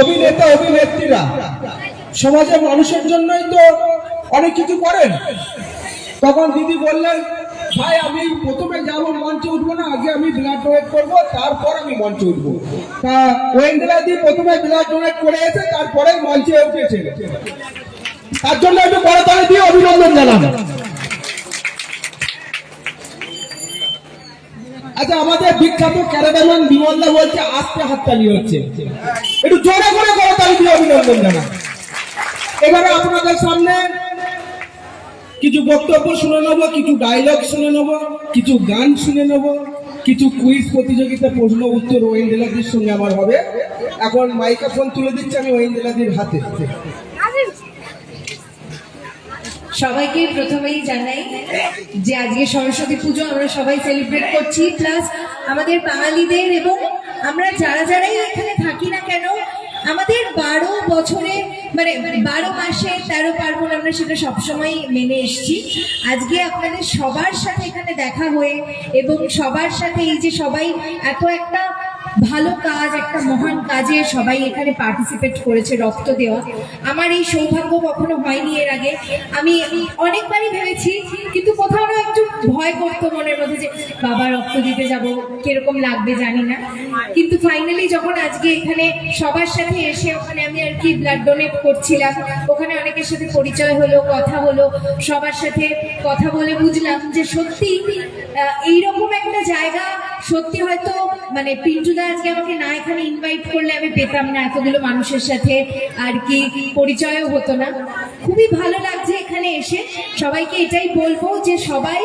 অভিনেতা, অভিনেত্রীরা। সমাজের মানুষের জন্যই তো অনেক কিছু করেন। তখন দিদি বললেন, ভাই, আমি প্রথমে যাব মঞ্চে উঠবো না, আগে আমি ব্লাড ডোনেট করব, তারপর আমি মঞ্চে উঠবো। তা ওয়েন্দ্রা দি প্রথমে ব্লাড ডোনেট করে এসে তারপরে মঞ্চে উঠেছে। তার জন্য একটু করতালি দিয়ে অভিনন্দন জানান আচ্ছা আমাদের বিখ্যাত ক্যারাবেমান বিমলদা বলছে, আস্তে হাততালি হচ্ছে। একটু জোরে করে করতালি দিয়ে অভিনন্দন জানান এবারে আপনাদের সামনে কিছু বক্তব্য শুনে নেব, কিছু ডায়লগ শুনে নেব, কিছু গান শুনে নেব, কিছু কুইজ প্রতিযোগিতা প্রশ্ন উত্তর ওয়েন্দেলাদির সঙ্গে আমার হবে। এখন মাইক্রোফোন তুলে দিচ্ছি আমি ওয়েন্দেলাদির হাতে। সবাইকে প্রথমেই জানাই যে আজকে সরস্বতী পুজো আমরা সবাই সেলিব্রেট করছি প্লাস আমাদের বাঙালিদের এবং আমরা যারা যারাই এখানে থাকি না কেন, আমাদের বারো বছরে মানে বারো মাসে তেরো পার্বণ আমরা সেটা সবসময় মেনে এসেছি। আজকে আপনাদের সবার সাথে এখানে দেখা হয়ে এবং সবার সাথে এই যে সবাই এত একটা ভালো কাজ, একটা মহান কাজে সবাই এখানে পার্টিসিপেট করেছে রক্ত দেওয়া। আমার এই সৌভাগ্য কখনো হয়নি এর আগে। আমি অনেকবারই ভেবেছি, কিন্তু কোথাও না একটু ভয় করতো মনের মধ্যে যে, বাবা রক্ত দিতে যাব, কীরকম লাগবে জানি না। কিন্তু ফাইনালি যখন আজকে এখানে সবার সাথে এসে ওখানে আমি আর কি ব্লাড ডোনেট করছিলাম, ওখানে অনেকের সাথে পরিচয় হলো, কথা হলো, সবার সাথে কথা বলে বুঝলাম যে সত্যি এইরকম একটা জায়গা সত্যি হয়তো মানে পিন্টুদা আজকে আমাকে না এখানে ইনভাইট করলে আমি পেতাম না এতগুলো মানুষের সাথে, আর কি পরিচয়ও হতো না। খুবই ভালো লাগছে এখানে এসে। সবাইকে এটাই বলব যে সবাই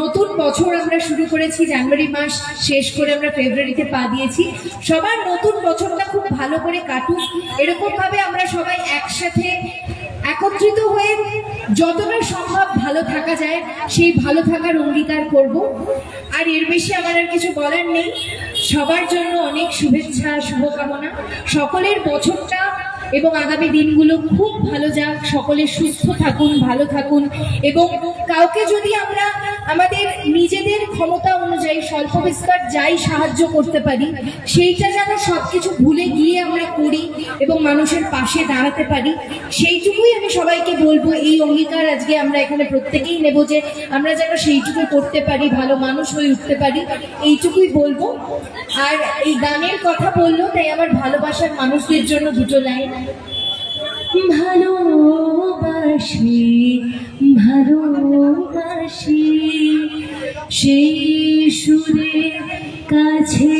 নতুন বছর আমরা শুরু করেছি, জানুয়ারি মাস শেষ করে আমরা ফেব্রুয়ারিতে পা দিয়েছি। সবার নতুন বছরটা খুব ভালো করে কাটুক। এরকমভাবে আমরা সবাই একসাথে একত্রিত হয়ে যতটা সম্ভব ভালো থাকা যায়, সেই ভালো থাকার অঙ্গীকার করব। আর এর বেশি আমার আর কিছু বলার নেই। সবার জন্য অনেক শুভেচ্ছা, শুভকামনা। সকলের বছরটা এবং আগামী দিনগুলো খুব ভালো যাক। সকলে সুস্থ থাকুন, ভালো থাকুন এবং কাউকে যদি আমরা আমাদের নিজেদের ক্ষমতা অনুযায়ী স্বল্প বিস্তার যাই সাহায্য করতে পারি, সেইটা যেন সব কিছু ভুলে গিয়ে আমরা করি এবং মানুষের পাশে দাঁড়াতে পারি, সেইটুকুই আমি সবাইকে বলব। এই অঙ্গীকার আজকে আমরা এখানে প্রত্যেকেই নেব যে আমরা যেন সেইটুকু করতে পারি, ভালো মানুষ হয়ে উঠতে পারি, এইটুকুই বলব। আর এই গানের কথা বলল, তাই আমার ভালোবাসার মানুষদের জন্য দুটো লাইন। ভালোবাসি ভালোবাসি সেই সুরে কাছে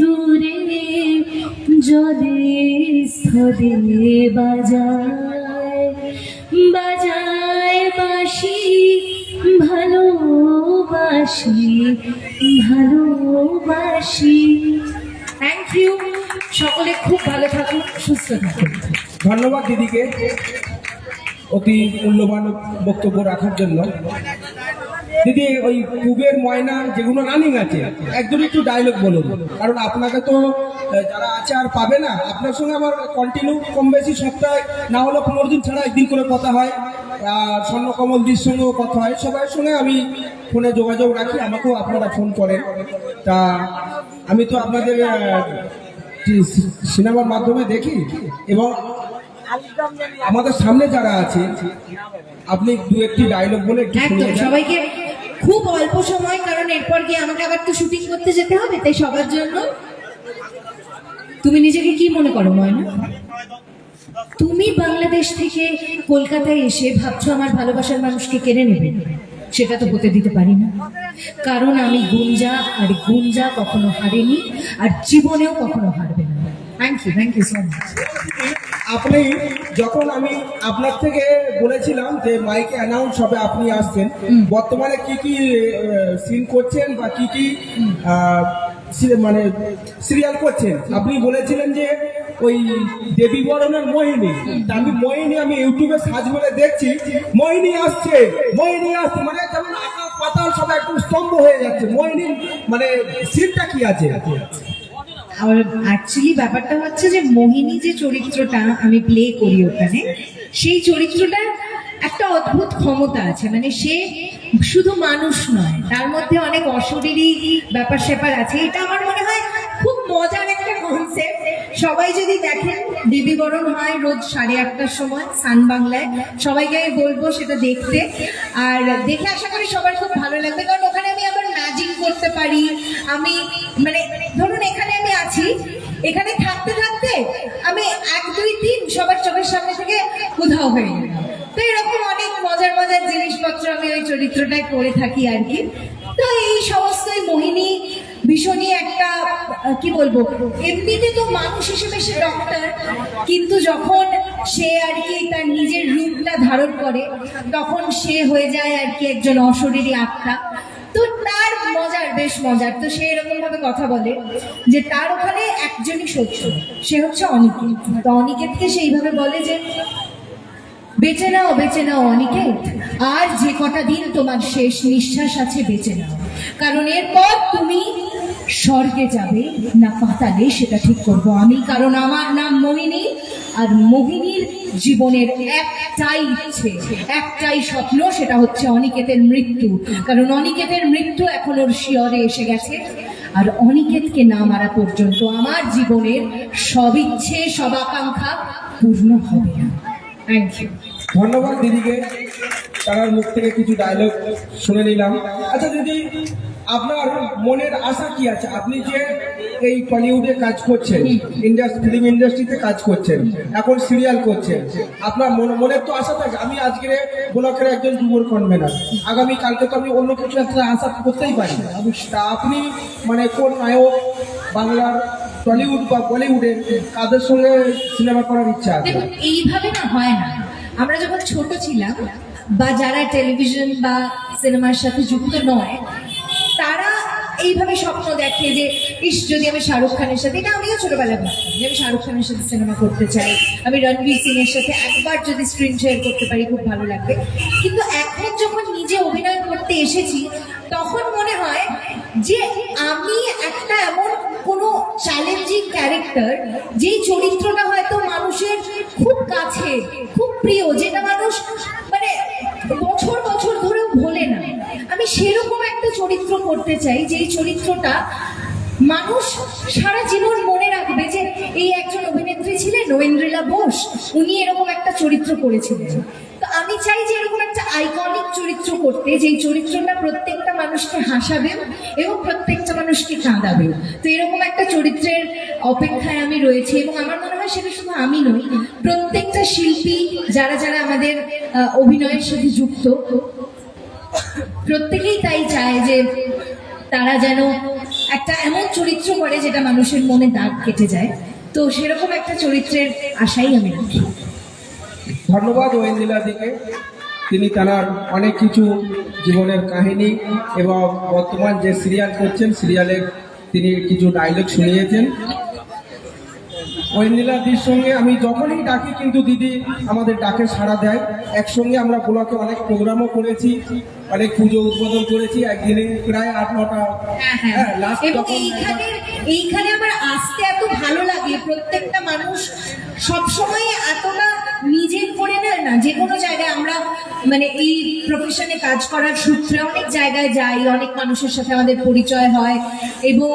দূরে জলে স্থলে বাজায়। বাজায় বাসি ভালোবাসি ভালোবাসি থ্যাংক ইউ সকলে খুব ভালো থাকুন, সুস্থ থাকুন। ধন্যবাদ দিদিকে অতি মূল্যবান বক্তব্য রাখার জন্য। দিদি, ওই কুবের ময়না যেগুলো রানিং আছে, একদম একটু ডায়লগ বলুন। কারণ আপনাকে তো যারা আছে আর পাবে না, আপনার সঙ্গে আমার কন্টিনিউ কম বেশি সপ্তাহে, না হলে পনেরো দিন ছাড়া একদিন করে কথা হয়। আর স্বর্ণকমল দির সঙ্গেও কথা হয়। সবার সঙ্গে আমি ফোনে যোগাযোগ রাখি, আমাকেও আপনারা ফোন করেন। তা আমি তো আপনাদের সিনেমার মাধ্যমে দেখি এবং আমাদের সামনে যারা আছে আপনি দু একটি ডায়লগ বলে একদম সবাইকে খুব অল্প সময় কারণ এরপর গিয়ে আমাকে আবার তো শুটিং করতে যেতে হবে তাই সবার জন্য। তুমি নিজেকে কি মনে করো ময়না? তুমি বাংলাদেশ থেকে কলকাতায় এসে ভাবছ আমার ভালোবাসার মানুষকে কেড়ে নেবে? সেটা তো হতে দিতে পারি না। কারণ আমি গুঞ্জা আর গুঞ্জা কখনো হারেনি আর জীবনেও কখনো হারবে না। Thank you thank you so much আপনি যখন আমি আপনার থেকে বলেছিলাম যে মাইকে অ্যানাউন্স হবে আপনি আসছেন বর্তমানে কি কি সিন করছেন বা কি কি মানে সিরিয়াল করছেন। আপনি বলেছিলেন যে ওই দেবী বরণের মোহিনী। আমি মোহিনী আমি ইউটিউবে সার্চ করে দেখছি। মোহিনী আসছে মোহিনী আসছে। মানে যেমন পাতাল সব একদম স্তম্ভ হয়ে যাচ্ছে। মোহিনী মানে সিনটা কি আছে? অ্যাকচুয়ালি ব্যাপারটা হচ্ছে যে মোহিনী যে চরিত্রটা আমি প্লে করি ওখানে, সেই চরিত্রটার একটা অদ্ভুত ক্ষমতা আছে মানে সে শুধু মানুষ নয়, তার মধ্যে অনেক অশরীরী ব্যাপার স্যাপার আছে। এটা আমার মনে হয় খুব মজার একটা কনসেপ্ট সবাই যদি দেখেন দেবী বরণ হয় রোজ সাড়ে আটটার সময়, সান বাংলায়। সবাইকে আমি বলব সেটা দেখতে। আর দেখে আশা করি সবার খুব ভালো লাগবে, কারণ ওখানে আমি আবার ম্যাজিক করতে পারি। আমি মানে ধরুন এখানে আমি আছি, এখানে থাকতে থাকতে আমি এক, দুই, তিন সবার চোখের সামনে থেকে উধাও হয়ে গেলাম। তো এরকম অনেক মজার মজার জিনিসপত্র আমি ওই চরিত্রটায় করে থাকি আর কি। তো এই সমস্ত মোহিনী ভীষণই একটা, কি বলব, এমনিতে তো মানুষ হিসেবে সে ডক্টর কিন্তু যখন সে আর কি তার নিজের রূপটা ধারণ করে, তখন সে হয়ে যায় আর কি একজন অশরীরী আত্মা। তো তার মজার, বেশ মজার, তো সে এরকম ভাবে কথা বলে যে তার ওখানে একজনই সত্য সে হচ্ছে অনিকেত। তো অনিকেতকে সেইভাবে বলে যে বেঁচে নাও বেঁচে নাও অনিকেত আর যে কটা দিন তোমার শেষ নিঃশ্বাস আছে, বেঁচে নাও। কারণ এরপর তুমি স্বর্গে যাবে, না পাতালে সেটা ঠিক করব আমি। কারণ আমার নাম মোহিনী, আর মোহিনীর জীবনের একটাই ইচ্ছে, একটাই স্বপ্ন, সেটা হচ্ছে অনিকেতের মৃত্যু। কারণ অনিকেতের মৃত্যু এখন ওর শিয়রে এসে গেছে। আর অনিকেতকে না মারা পর্যন্ত আমার জীবনের সব ইচ্ছে, সব আকাঙ্ক্ষা পূর্ণ হবে না। থ্যাংক ইউ ধন্যবাদ দিদিকে। তার মুখ থেকে কিছু ডায়লগ শুনে নিলাম। আচ্ছা দিদি, আপনার মনের আশা কি আছে? আপনি যে এই টলিউডে কাজ করছেন ইন্ডাস্ট্রি ফিল্ম ইন্ডাস্ট্রিতে কাজ করছেন, এখন সিরিয়াল করছেন, আপনার মন, মনের তো আশা থাকে। আমি আজকে ব্লকের একজন যুবর কনভেনার আগামী কালকে তো আমি অন্য কিছু একটা আশা করতেই পারি। তা আপনি মানে কোন নায়ক বাংলার টলিউড বা বলিউডে কাদের সঙ্গে সিনেমা করার ইচ্ছা আছে? এইভাবে না হয় না। আমরা যখন ছোট ছিলাম বা যারা টেলিভিশন বা সিনেমার সাথে যুক্ত নয়, তারা এইভাবে স্বপ্ন দেখে যে, ইস, যদি আমি শাহরুখ খানের সাথে এটা আমিও ছোটবেলায় ভাবতাম যে, আমি শাহরুখ খানের সাথে সিনেমা করতে চাই। আমি রণবীর সিং এর সাথে একবার যদি স্ক্রিন শেয়ার করতে পারি, খুব ভালো লাগবে। কিন্তু এখন যখন নিজে অভিনয় করতে এসেছি, তখন মনে হয় যে, আমি একটা এমন কোনো চ্যালেঞ্জিং ক্যারেক্টার যেই চরিত্রটা হয়তো মানুষের খুব কাছে প্রিয়, যেটা মানুষ মানে বছর বছর ধরেও ভোলে না। আমি সেরকম একটা চরিত্র করতে চাই, যেই চরিত্রটা মানুষ সারা জীবন মনে রাখবে যে এই একজন অভিনেত্রী ছিলেন নরেন্দ্রিলা বোস, উনি এরকম একটা চরিত্র করেছিলেন। তো আমি চাই যে এরকম একটা আইকনিক চরিত্র করতে, যেই চরিত্রটা প্রত্যেকটা মানুষকে হাসাবে এবং প্রত্যেকটা মানুষকে কাঁদাবে তো এরকম একটা চরিত্রের অপেক্ষায় আমি রয়েছি এবং আমার মনে সেটা শুধু আমি নই, প্রত্যেকটা শিল্পী, যারা যারা আমাদের অভিনয়ের সাথে যুক্ত, প্রত্যেকেই তাই চায় যে তারা যেন একটা এমন চরিত্র করে যেটা মানুষের মনে দাগ কেটে যায়। তো সেরকম একটা চরিত্রের আশাই আমি রাখি। ধন্যবাদ ওয়েন্দিলা দিকে তিনি তার অনেক কিছু জীবনের কাহিনী এবং বর্তমান যে সিরিয়াল করছেন সিরিয়ালের তিনি কিছু ডায়লগ শুনিয়েছেন। ওয়েন্দিলা দির সঙ্গে আমি যখনই ডাকি কিন্তু দিদি আমাদের ডাকে সাড়া দেয়। একসঙ্গে আমরা ব্লকে অনেক প্রোগ্রামও করেছি অনেক পুজো উদ্বোধন করেছি। একদিনে প্রায় আট নটা হ্যাঁ, হ্যাঁ। হ্যাঁ লাস্ট এইখানে এইখানে আমার আসতে এত ভালো লাগে। প্রত্যেকটা মানুষ সবসময় এতটা নিজের করে নেয় না, যে কোনো জায়গায় আমরা মানে এই প্রফেশনে কাজ করার সূত্রে অনেক জায়গায় যাই, অনেক মানুষের সাথে আমাদের পরিচয় হয় এবং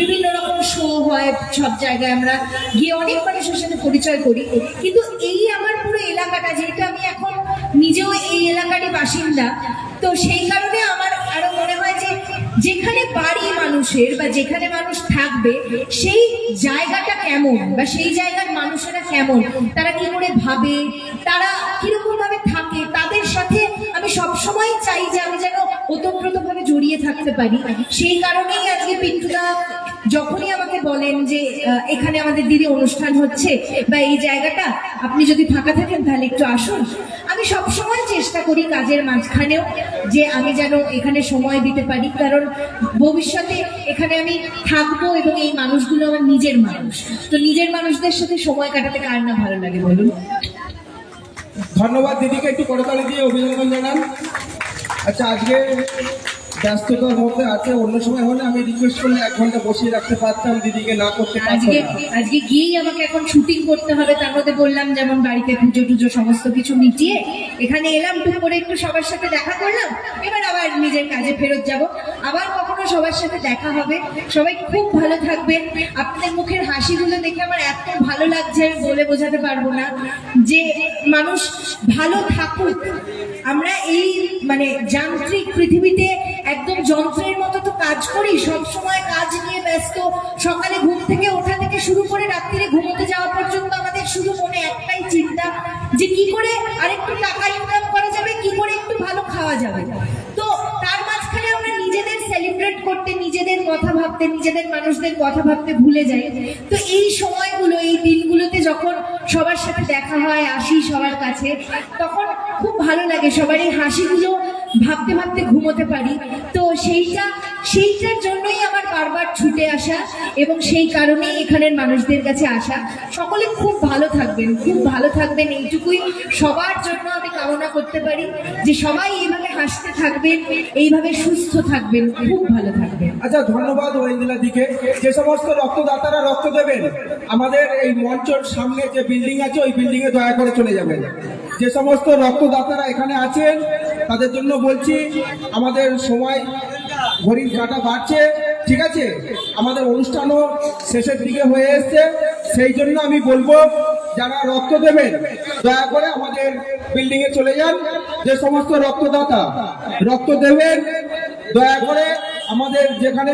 বিভিন্ন রকম শো হয়, সব জায়গায় আমরা গিয়ে অনেক মানুষের সাথে পরিচয় করি। কিন্তু এই আমার পুরো এলাকাটা, যেহেতু আমি এখন নিজেও এই এলাকারই বাসিন্দা, তো সেই কারণে আমার যেখানে বাড়ি মানুষের বা যেখানে মানুষ থাকবে, সেই জায়গাটা কেমন বা সেই জায়গার মানুষেরা কেমন? তারা কি করে ভাবে? তারা কীরকম ভাবে থাকে? তাদের সাথে আমি সবসময় চাই যে আমি যেন ওতপ্রোতভাবে জড়িয়ে থাকতে পারি। সেই কারণেই আজকে পিন্টুদা যখনই আমাকে বলেন যে এখানে আমাদের দিদি অনুষ্ঠান হচ্ছে বা এই জায়গাটা, আপনি যদি ফাঁকা থাকেন তাহলে একটু আসুন। আমি সবসময় চেষ্টা করি কাজের মাঝখানেও যে আমি যেন এখানে সময় দিতে পারি, কারণ ভবিষ্যতে এখানে আমি থাকব এবং এই মানুষগুলো আমার নিজের মানুষ। তো নিজের মানুষদের সাথে সময় কাটাতে কার না ভালো লাগে বলুন? ধন্যবাদ দিদিকে, একটু করতালি দিয়ে অভিনন্দন জানান। আচ্ছা আজকে ব্যস্ততার মধ্যে আছে অন্য সময় হলে আমি রিকোয়েস্ট করলে এক ঘণ্টা বসিয়ে রাখতে পারতাম দিদিকে না করতে আজকে আজকে গিয়েই আমাকে এখন শুটিং করতে হবে তার মধ্যে বললাম যেমন বাড়িতে পুজো টুজো সমস্ত কিছু মিটিয়ে এখানে এলাম টুক করে একটু সবার সাথে দেখা করলাম এবার আবার নিজের কাজে ফেরত যাব। আবার কখনো সবার সাথে দেখা হবে। সবাই খুব ভালো থাকবেন আপনাদের মুখের হাসিগুলো দেখে আমার এত ভালো লাগছে বলে বোঝাতে পারব না যে মানুষ ভালো থাকুক। আমরা এই মানে যান্ত্রিক পৃথিবীতে একদম যন্ত্রের মতো তো কাজ করি, সব সময় কাজ নিয়ে ব্যস্ত। সকালে ঘুম থেকে ওঠা থেকে শুরু করে রাত্রিরে ঘুমোতে যাওয়া পর্যন্ত আমাদের শুধু মনে একটাই চিন্তা যে কি করে আরেকটু টাকা ইনকাম করা যাবে, কি করে একটু ভালো খাওয়া যাবে। তো তার মাঝখানে আমরা নিজেদের সেলিব্রেট করতে, নিজেদের কথা ভাবতে, নিজেদের মানুষদের কথা ভাবতে ভুলে যাই। তো এই সময়গুলো, এই দিনগুলোতে যখন সবার সাথে দেখা হয়, আসি সবার কাছে, তখন খুব ভালো লাগে। সবার এই হাসিগুলো ভাবতে ভাবতে ঘুমোতে পারি। তো সেইটা, সেইটার জন্যই আমার বারবার ছুটে আসা এবং সেই কারণেই এখানের মানুষদের কাছে আসা। সকলে খুব ভালো থাকবেন, খুব ভালো থাকবেন এইটুকুই সবার জন্য আমি কামনা করতে পারি যে সবাই এইভাবে হাসতে থাকবেন, এইভাবে সুস্থ থাকবেন, খুব ভালো থাকবেন। আচ্ছা ধন্যবাদ ওয়েন্দিলা দিকে। যে সমস্ত রক্তদাতারা রক্ত দেবেন, আমাদের এই মঞ্চের সামনে যে বিল্ডিং আছে, ওই বিল্ডিং এ দয়া করে চলে যাবেন। যে সমস্ত রক্তদাতারা এখানে আছেন, তাদের জন্য বলছি, আমাদের সময় ঘড়ির কাটা বাড়ছে, ঠিক আছে? আমাদের অনুষ্ঠানও শেষের দিকে হয়ে এসছে। সেই জন্য আমি বলব, যারা রক্ত দেবেন, দয়া করে আমাদের বিল্ডিং এ চলে যান। যে সমস্ত রক্তদাতা রক্ত দেবেন, দয়া করে আমাদের যেখানে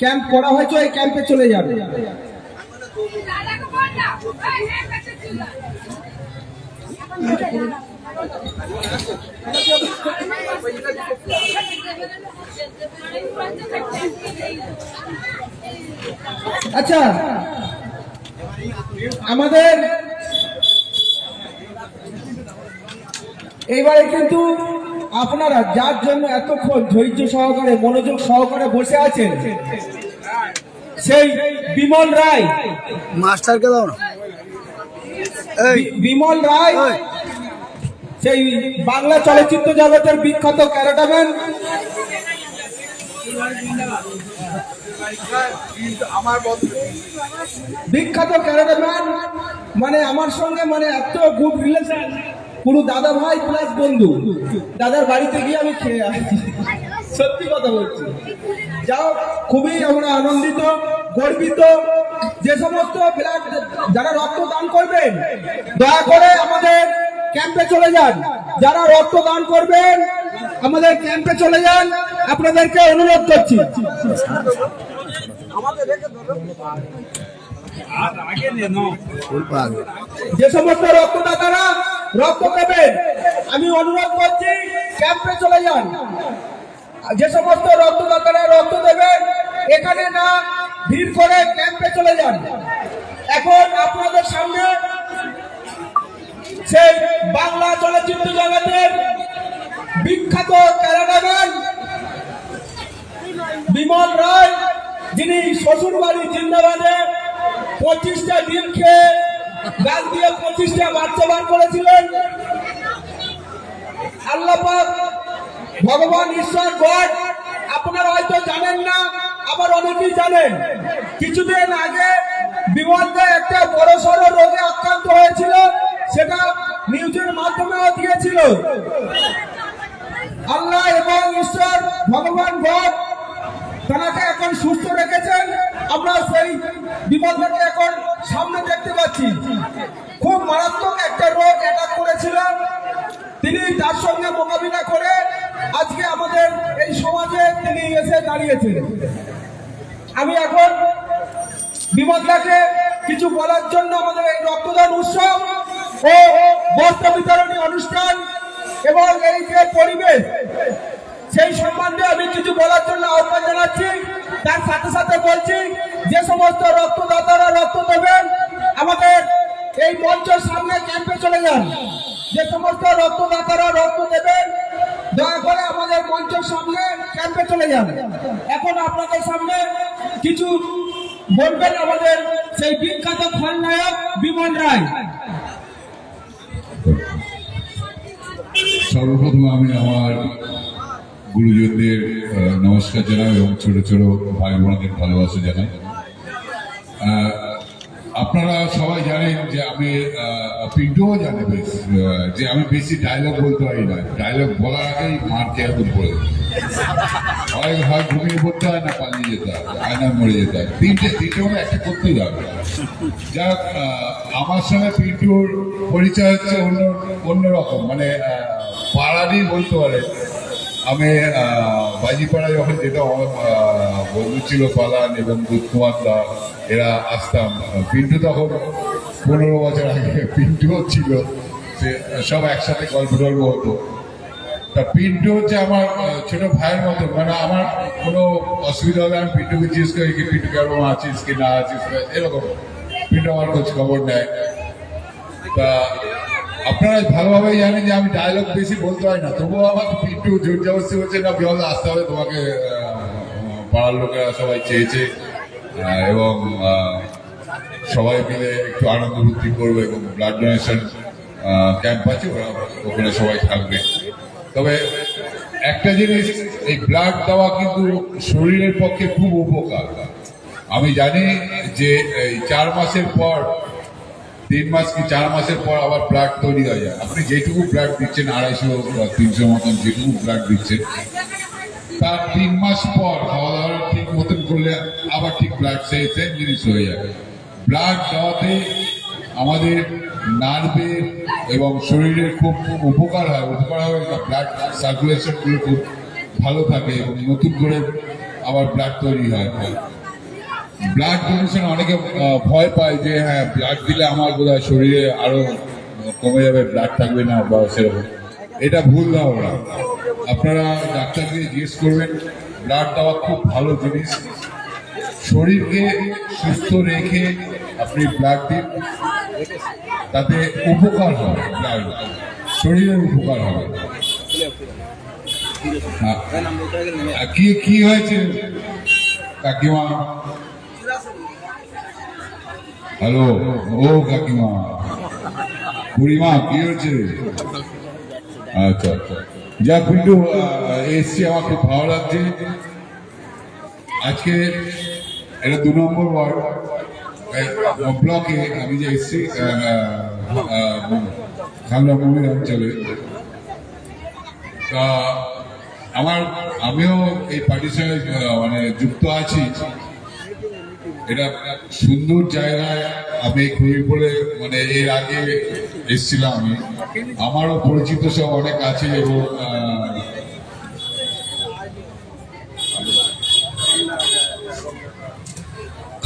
ক্যাম্প করা হয়েছে, ওই ক্যাম্পে চলে যাবে আচ্ছা আমাদের এইবারে কিন্তু আপনারা যার জন্য এতক্ষণ ধৈর্য সহকারে মনোযোগ সহকারে বসে আছেন সেই বিমল রায় মাস্টারকে দাও না এই বিমল রায়। সেই বাংলা চলচ্চিত্র জগতের বিখ্যাত ক্যারেটাম্যান বিখ্যাত ক্যারেটাম্যান মানে আমার সঙ্গে মানে এত গুড রিলেশন পুরো দাদা ভাই প্লাস বন্ধু। দাদার বাড়িতে গিয়ে আমি খেয়ে আসছি সত্যি কথা বলছি। যাও, খুবই আমরা আনন্দিত, গর্বিত। যে সমস্ত যারা রক্ত দান করবেন, দয়া করে আমাদের ক্যাম্পে চলে যান। যারা রক্ত দান করবেন, আমাদের ক্যাম্পে চলে যান। আপনাদেরকে অনুরোধ করছি। যে সমস্ত রক্তদাতারা রক্ত দেবেন আমি অনুরোধ করছি, ক্যাম্পে চলে যান। যে সমস্ত রক্তদাতারা রক্ত দেবেন, এখানে না, ভিড় করে ক্যাম্পে চলে যান। এখন আপনাদের সামনে সেই বাংলা চলচ্চিত্র জগতের বিখ্যাত ক্যারাডাম্যান বিমল রায়, যিনি শ্বশুর বাড়ি জিন্দাবাদে পঁচিশটা ডিম খেয়ে গাছ দিয়ে পঁচিশটা বাচ্চা বার করেছিলেন। আল্লাপাক ভগবান ঈশ্বর গড, আপনারা হয়তো জানেন না, আবার অনেকেই জানেন। কিছুদিন আগে বিমলকে একটা বড় সড়ো রোগে আক্রান্ত হয়েছিল। সেটা নিউজের মাধ্যমেও দিয়েছিল। আল্লাহ এবং ঈশ্বর, ভগবান গড, তাকে এখন সুস্থ রেখেছেন। আমরা সেই বিপদটাকে এখন সামনে দেখতে পাচ্ছি। খুব মারাত্মক একটা রোগ অ্যাটাক করেছিল। তিনি তার সঙ্গে মোকাবিলা করে আজকে আমাদের এই সমাজে তিনি এসে দাঁড়িয়েছেন। আমি এখন বিমলদাকে কিছু বলার জন্য আমাদের এই রক্তদান উৎসব ও বস্ত্র বিতরণী অনুষ্ঠান এবং এই যে পরিবেশ, সেই সম্বন্ধে আমি কিছু বলার জন্য আহ্বান জানাচ্ছি। তার সাথে সাথে বলছি, যে সমস্ত রক্তদাতারা রক্ত দেবেন, আমাদের এই মঞ্চের সামনে ক্যাম্পে চলে যান। যে সমস্ত রক্তদাতারা রক্ত দেবেন, দয়া করে আমাদের মঞ্চের সামনে ক্যাম্পে চলে যান। এখন আপনাদের সামনে কিছু বলবেন আমাদের সেই বিখ্যাত খলনায়ক বিমল রায়। সর্বপ্রথম আমি আমার গুরুজনদের নমস্কার জানাই এবং ছোট ছোট ভাই বোনদের ভালোবাসা জানাই। আপনারা সবাই জানেন যে আমি পিন্টুও জানে বেশ যে আমি বেশি ডায়লগ বলতে পারি না। ডায়লগ বলার আগেই মার খেয়ে পড়ে। হয় হয় ঘুমিয়ে পড়তে হয় না পালিয়ে যেতে হয় হয় না মরে যেতে হয়। তিনটে তিনটে মধ্যে একটা করতেই হবে। যাক আমার সঙ্গে পিন্টুর পরিচয় হচ্ছে অন্য, অন্যরকম। মানে পাড়ারই বলতে পারে। আমি বাজিপাড়া যখন যেটা বন্ধু ছিল পালান এবং দুধকুমার দা, এরা আসতাম। পিন্টু তখন পনেরো বছর আগে পিন্টুও ছিল, সে সব একসাথে গল্প টল্প হতো। তা পিন্টু হচ্ছে আমার ছোট ভাইয়ের মতো। মানে আমার কোনো অসুবিধা হলে আমি পিন্টুকে জিজ্ঞেস করি কি, পিন্টু কেমন আছিস কি না আছিস? এরকম। পিন্টু আমার খোঁজ খবর নেয়। তা আপনারা ভালোভাবেই জানেন যে আমি ডায়লগ বেশি বলতে হয় না। তবুও আমাকে একটু জোর জবরদস্তি হচ্ছে না বিহল আসতে হবে, তোমাকে পাড়ার লোকেরা সবাই চেয়েছে এবং সবাই মিলে একটু আনন্দ ফুর্তি করবে এবং ব্লাড ডোনেশন ক্যাম্প আছে, ওরা ওখানে সবাই থাকবে। তবে একটা জিনিস, এই ব্লাড দেওয়া কিন্তু শরীরের পক্ষে খুব উপকার। আমি জানি যে এই চার মাসের পর তিন মাস কি চার মাসের পর আবার ব্লাড তৈরি হয়ে যায়। আপনি যেটুকু ব্লাড দিচ্ছেন, আড়াইশো বা তিনশো মতন যেটুকু ব্লাড দিচ্ছেন, তার তিন মাস পর খাওয়া দাওয়া ঠিক মতন করলে আবার ঠিক ব্লাড সেই সেম জিনিস হয়ে যাবে ব্লাড দেওয়াতে আমাদের নার্ভের এবং শরীরের খুব উপকার হয়। উপকার হয় ব্লাড সার্কুলেশনগুলো খুব ভালো থাকে এবং নতুন করে আবার ব্লাড তৈরি হয়। ব্লাড ডোনেশন অনেকে ভয় পায় যে হ্যাঁ ব্লাড দিলে আমার বোধ হয় শরীরে আরও কমে যাবে ব্লাড থাকবে না বা সেরকম। এটা ভুল ধারণা। আপনারা ডাক্তারকে জিজ্ঞেস করবেন ব্লাড দেওয়া খুব ভালো জিনিস। শরীরকে সুস্থ রেখে আপনি ব্লাড দিন। তাতে উপকার হবে ব্লাড শরীরের উপকার হবে। হ্যাঁ। কি কি হয়েছে? কাকিমা? হ্যালো, ও কাকিমা। বুড়িমা, কি হয়েছে? আচ্ছা আচ্ছা। যা কিন্তু এসছি আমার খুব ভালো লাগছে। আজকে এটা দু নম্বর ওয়ার্ড। ব্লকে আমি যে এসছি খামলা মমির অঞ্চলে, তা আমার, আমিও এই পার্টির সঙ্গে মানে যুক্ত আছি। এটা সুন্দর জায়গায় আমি খুবই বলে মানে এর আগে এসেছিলাম আমি। আমারও পরিচিত সব অনেক আছে এবং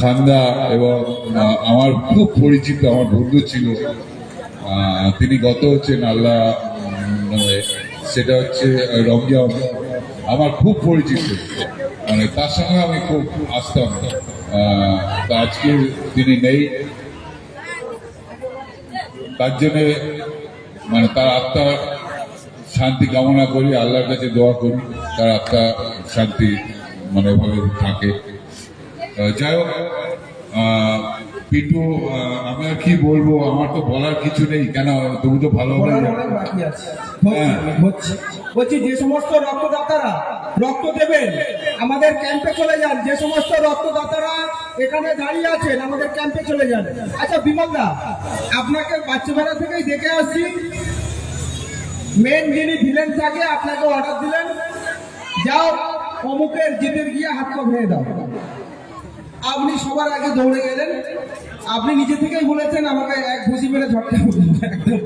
খান্দা এবং আমার খুব পরিচিত আমার বন্ধু ছিল। তিনি গত হচ্ছেন আল্লাহ উম, নামে। সেটা হচ্ছে রমজান। আমার খুব পরিচিত। মানে তার সঙ্গে আমি খুব আসতাম। আজকে তিনি নেই। তার জন্য মানে তার আত্মা শান্তি কামনা করি আল্লাহর কাছে দোয়া করি তার আত্মা শান্তি মানে ভাবে থাকে। যাই হোক পিটু আমি আর কি বলব আমার তো বলার কিছু নেই কেন? তুমি তো ভালোভাবে হচ্ছে। বলছি যে সমস্ত রক্তদাতারা রক্ত দেবেন আমাদের ক্যাম্পে চলে যান। যে সমস্ত রক্তদাতারা এখানে দাঁড়িয়ে আছেন আমাদের ক্যাম্পে চলে যান। আচ্ছা বিমলদা আপনাকে বাচ্চাবেলা থেকেই দেখে আসছি। মেন যিনি ভিলেন থাকে আপনাকে অর্ডার দিলেন। যাও অমুকের জিদের গিয়ে হাত পা ভেঙে দাও। আপনি সবার আগে দৌড়ে গেলেন। আপনি নিজে থেকেই বলেছেন আমাকে এক ঘুষি মেরে ঝটকা একদম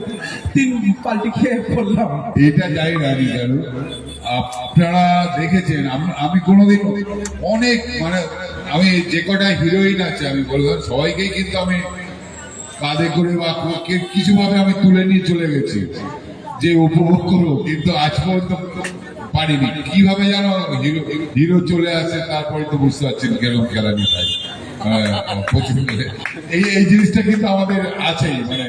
তিন পাল্টি খেয়ে পড়লাম। এটা যাই রানি কেন আপনারা দেখেছেন, আমি কোনোদিন অনেক মানে আমি যে কটা হিরোইন আছে, আমি বলব, সবাইকেই কিন্তু আমি কাঁধে করে বা কিছুভাবে আমি তুলে নিয়ে চলে গেছি। যে উপভোগ করব কিন্তু আজ পর্যন্ত পারিনি। কীভাবে যেন হিরো হিরো চলে আসে তারপরে তো বুঝতে পারছেন কেরকম খেলানি খাই এই এই জিনিসটা কিন্তু আমাদের আছেই মানে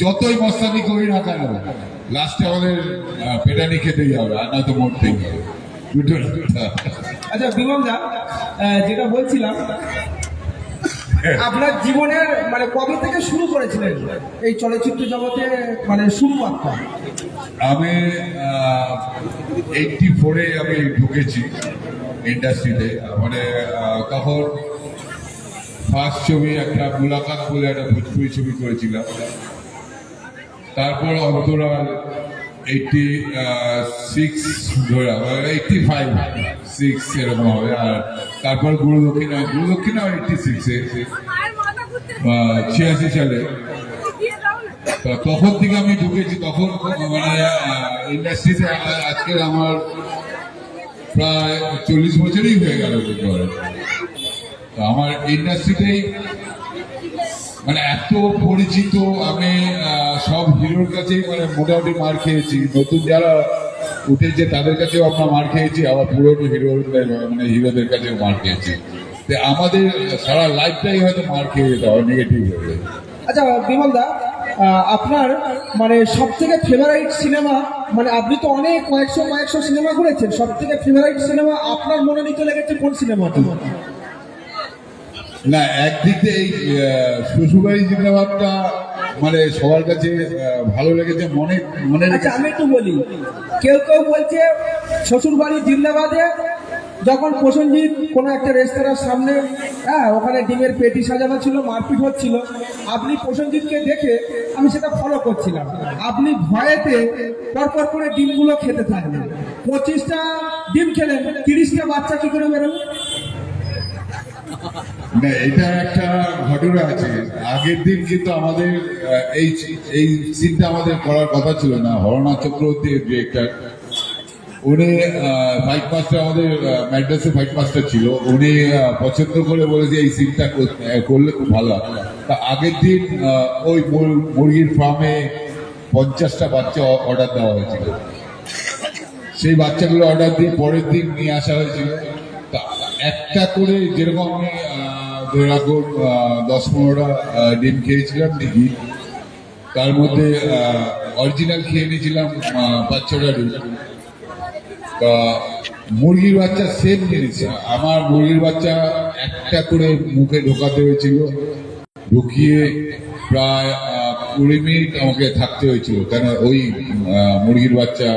যতই মস্তানি করি না কেন লাস্টে আমাদের পেটানি খেতেই হবে আর নয়তো মরতেই হবে। আচ্ছা বিমলদা আহ, যেটা বলছিলাম আপনার জীবনের মানে কবে থেকে শুরু করেছিলেন এই চলচ্চিত্র জগতে মানে শুরুমাত্রা আমি এইটটি ফোরে আমি ঢুকেছি ইন্ডাস্ট্রিতে। মানে তখন ফার্স্ট ছবি একটা মুলাকাত বলে একটা ভোজপুরি ছবি করেছিলাম। তারপর অন্তরাল এইটটি সিক্স ধরে এইটটি ফাইভ, সিক্স এরকম হবে। আর তারপর গুরু দক্ষিণা, গুরু এইটটি সিক্সে ছিয়াশি সালে তখন থেকে আমি ঢুকেছি, তখন মানে ইন্ডাস্ট্রিতে আজকে আমার প্রায় চল্লিশ বছরই হয়ে গেল আমার ইন্ডাস্ট্রিতেই মানে এত পরিচিত, আমি সব হিরোর কাছেই মানে মোটামুটি মার খেয়েছি। নতুন যারা উঠেছে, তাদের কাছেও আমরা মার খেয়েছি, আবার পুরোনো হিরো মানে হিরোদের কাছেও মার খেয়েছি। আমাদের সারা লাইফটাই হয়তো মার খেয়ে যেতে হয় নেগেটিভ হয়ে আচ্ছা বিমল দা আপনার মানে সব থেকে ফেভারাইট সিনেমা মানে আপনি তো অনেক কয়েকশো কয়েকশো সিনেমা করেছেন সব থেকে ফেভারাইট সিনেমা আপনার মনে নিতে লেগেছে কোন সিনেমাটি না একদিক দিয়ে এই শ্বশুরবাড়ি জিন্দাবাদটা মানে সবার কাছে ভালো লেগেছে মনে মনে আচ্ছা আমি একটু বলি কেউ কেউ বলছে শ্বশুর বাড়ি জিন্দাবাদে যখন প্রসেনজিৎ কোনো একটা রেস্তোরাঁর সামনে হ্যাঁ ওখানে ডিমের পেটি সাজানো ছিল, মারপিট হচ্ছিল, আপনি প্রসেনজিৎকে দেখে আমি সেটা ফলো করছিলাম। আপনি ভয়েতে পরপর করে ডিমগুলো খেতে থাকলেন। পঁচিশটা ডিম খেলেন, তিরিশটা বাচ্চা কি করে বেরোবে না, এটা একটা ঘটনা আছে। আগের দিন কিন্তু আমাদের এই এই সিনটা আমাদের করার কথা ছিল না। হরনা চক্রবর্তী ডিরেক্টর উনি ফাইট মাস্টার আমাদের ম্যাড্রাসে ফাইট মাস্টার ছিল। উনি পছন্দ করে বলেছে এই সিনটা করলে খুব ভালো। তা আগের দিন ওই মুরগির ফার্মে পঞ্চাশটা বাচ্চা অর্ডার দেওয়া হয়েছিল। সেই বাচ্চাগুলো অর্ডার দিয়ে পরের দিন নিয়ে আসা হয়েছিল। তা একটা করে যেরকম আমি ধরে রাখুন দশ পনেরোটা ডিম খেয়েছিলাম ঠিকই তার মধ্যে অরিজিনাল খেয়ে নিয়েছিলাম পাঁচ ছটা ডিম। তা মুরগির বাচ্চা সেম জিনিস। আমার মুরগির বাচ্চা একটা করে মুখে ঢোকাতে হয়েছিল। ঢুকিয়ে প্রায় কুড়ি মিনিট আমাকে থাকতে হয়েছিল। কেন ওই মুরগির বাচ্চা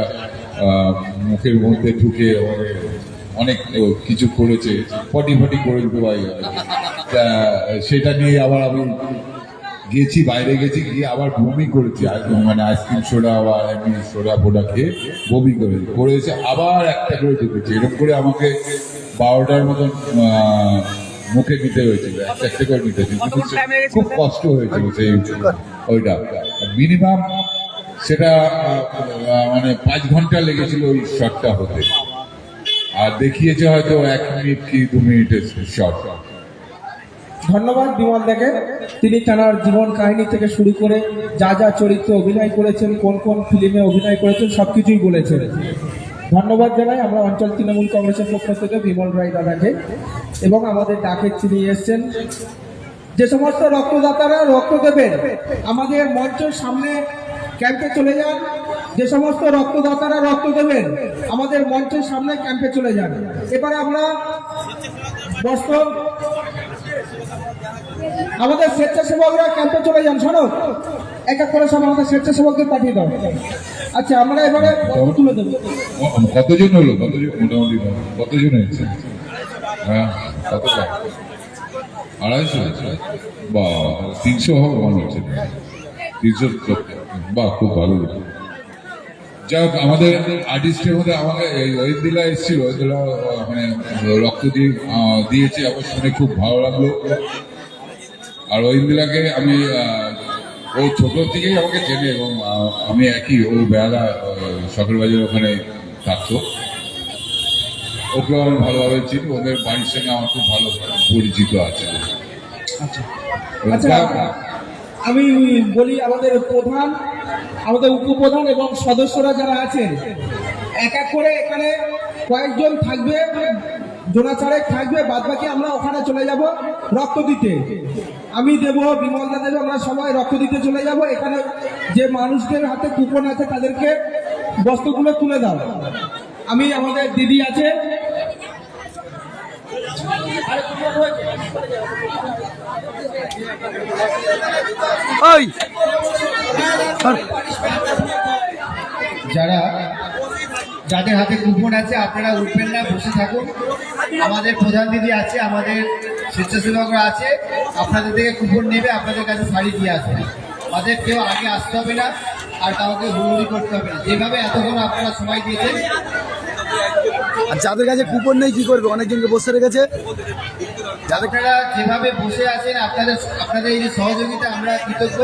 মুখের মধ্যে ঢুকে অনেক কিছু করেছে। ফটি ফটি করে দিতে পারি। সেটা নিয়ে আবার আমি গেছি, বাইরে গেছি, গিয়ে আবার বমি করেছি। মানে আইসক্রিম, সোডা বা এমনি সোডা ফোডা খেয়ে বমি করে করেছে আবার একটা করে ঢুকেছে। এরকম করে আমাকে বারোটার মতন মুখে নিতে হয়েছিল, একটা একটা করে নিতে হয়েছিল। খুব কষ্ট হয়েছিল সেই ওইটা। মিনিমাম সেটা মানে পাঁচ ঘণ্টা লেগেছিল ওই শটটা হতে। আর দেখিয়েছে হয়তো এক মিনিট কি দু মিনিটের শট ধন্যবাদ বিমল দেখে তিনি তার জীবন কাহিনী থেকে শুরু করে যা যা চরিত্রে অভিনয় করেছেন, কোন কোন ফিল্মে অভিনয় করেছেন সব কিছুই বলেছেন। ধন্যবাদ জানাই আমরা অঞ্চল তৃণমূল কংগ্রেসের পক্ষ থেকে বিমল রায় দাদাকে। এবং আমাদের ডাকে চিনি এসছেন। যে সমস্ত রক্তদাতারা রক্ত দেবেন, আমাদের মঞ্চের সামনে ক্যাম্পে চলে যান। যে সমস্ত রক্তদাতারা রক্ত দেবেন, আমাদের মঞ্চের সামনে ক্যাম্পে চলে যান। এবারে আমরা বস্ত্র আমাদের স্বেচ্ছাসেবকরা ক্যাম্পে চলে যান, শোনো। এক এক করে সব আমাদের স্বেচ্ছাসেবকদের পাঠিয়ে দাও। আচ্ছা আমরা এবারে কতজন হলো? কতজন? মোটামুটি কতজন হয়েছে? হ্যাঁ আড়াইশো বা তিনশো হবে খুব ভালো যাই হোক, আমাদের আর্টিস্টের মধ্যে আমাকে মানে রক্ত দিয়ে দিয়েছে। আমার শুনে খুব ভালো লাগল। আর ঐন্দিলাকে আমি আহ, ও ছোট থেকেই আমাকে চেনে এবং আমি একই ও বেহালা সকের বাজার ওখানে থাকতো। ওকে আমি ভালোভাবে চিনি ওদের বাড়ির সঙ্গে আমার খুব ভালো পরিচিত আছে। এবং আচ্ছা আমি বলি আমাদের প্রধান আমাদের উপপ্রধান এবং সদস্যরা যারা আছেন এক এক করে এখানে কয়েকজন থাকবে। জোনাচারেক থাকবে বাদ বাকি আমরা ওখানে চলে যাব রক্ত দিতে। আমি দেব বিমলদা দেবে আমরা সবাই রক্ত দিতে চলে যাব। এখানে যে মানুষদের হাতে কুপন আছে তাদেরকে বস্তুগুলো তুলে দাও। আমি আমাদের দিদি আছে। যারা যাদের হাতে কুপন আছে আপনারা উঠবেন না বসে থাকুন। আমাদের প্রধান দিদি আছে আমাদের স্বেচ্ছাসেবকরা আছে। আপনাদের থেকে কুপন নেবে আপনাদের কাছে শাড়ি দিয়ে আসবে। আমাদের কেউ আগে আসতে হবে না আর কাউকে হুড়ুড়ি করতে হবে না। যেভাবে এতক্ষণ আপনারা সময় দিয়েছেন। আর যাদের কাছে কুপন নেই কি করবে? অনেকজনকে বসে রেখেছে। যাদের আপনারা যেভাবে বসে আছেন আপনাদের আপনাদের এই যে সহযোগিতা আমরা কৃতজ্ঞ।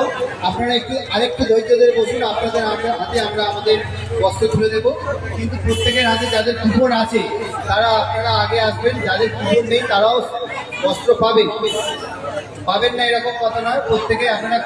আপনারা একটু আরেকটু ধৈর্য ধরে বসুন আপনাদের হাতে আমরা আমাদের বস্ত্র তুলে দেবো। কিন্তু প্রত্যেকের হাতে যাদের কুপন আছে তারা আপনারা আগে আসবেন, যাদের পুজোর নেই তারাও বস্ত্র পাবেন পাবেন না এরকম কথা নয়, প্রত্যেকে আপনারা